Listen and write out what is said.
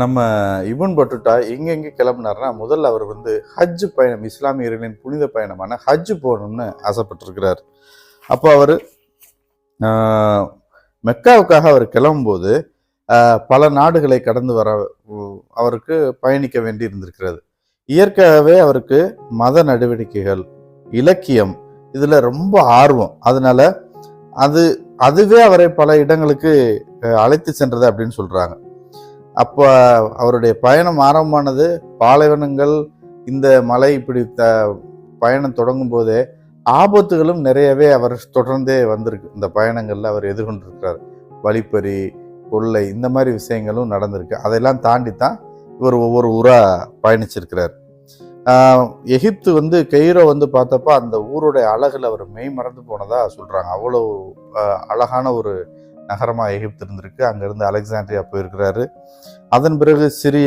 நம்ம இவன் பட்டுட்டா எங்கெங்கே கிளம்புனாருன்னா முதல்ல அவர் வந்து ஹஜ் பயணம் இஸ்லாமியர்களின் புனித பயணமான ஹஜ் போகணும்னு ஆசைப்பட்டிருக்கிறார். அப்போ அவர் மெக்காவுக்காக அவர் கிளம்பும்போது பல நாடுகளை கடந்து வர அவருக்கு பயணிக்க வேண்டி இருந்திருக்கிறது. இயற்கையாகவே அவருக்கு மத நடவடிக்கைகள் இலக்கியம் இதில் ரொம்ப ஆர்வம். அதனால அது அதுவே அவரை பல இடங்களுக்கு அழைத்து சென்றது அப்படின்னு சொல்கிறாங்க அப்போ அவருடைய பயணம் ஆரம்பமானது பாலைவனங்கள் இந்த மலை இப்படி த பயணம் தொடங்கும் போதே ஆபத்துகளும் நிறையவே அவர் தொடர்ந்தே வந்திருக்கு. இந்த பயணங்களில் அவர் எதிர்கொண்டிருக்கிறார். வழிப்பறி கொள்ளை இந்த மாதிரி விஷயங்களும் நடந்திருக்கு. அதெல்லாம் தாண்டி தான் இவர் ஒவ்வொரு ஊராக பயணிச்சிருக்கிறார். எகிப்து வந்து கெய்ரோ வந்து பார்த்தப்ப அந்த ஊருடைய அழகில் அவர் மெய் மறந்து போனதாக சொல்கிறாங்க அவ்வளோ அழகான ஒரு நகரமா எகிப்து இருந்திருக்கு அங்கிருந்து அலெக்சாண்ட்ரியா போயிருக்கிறாரு. அதன் பிறகு சிறிய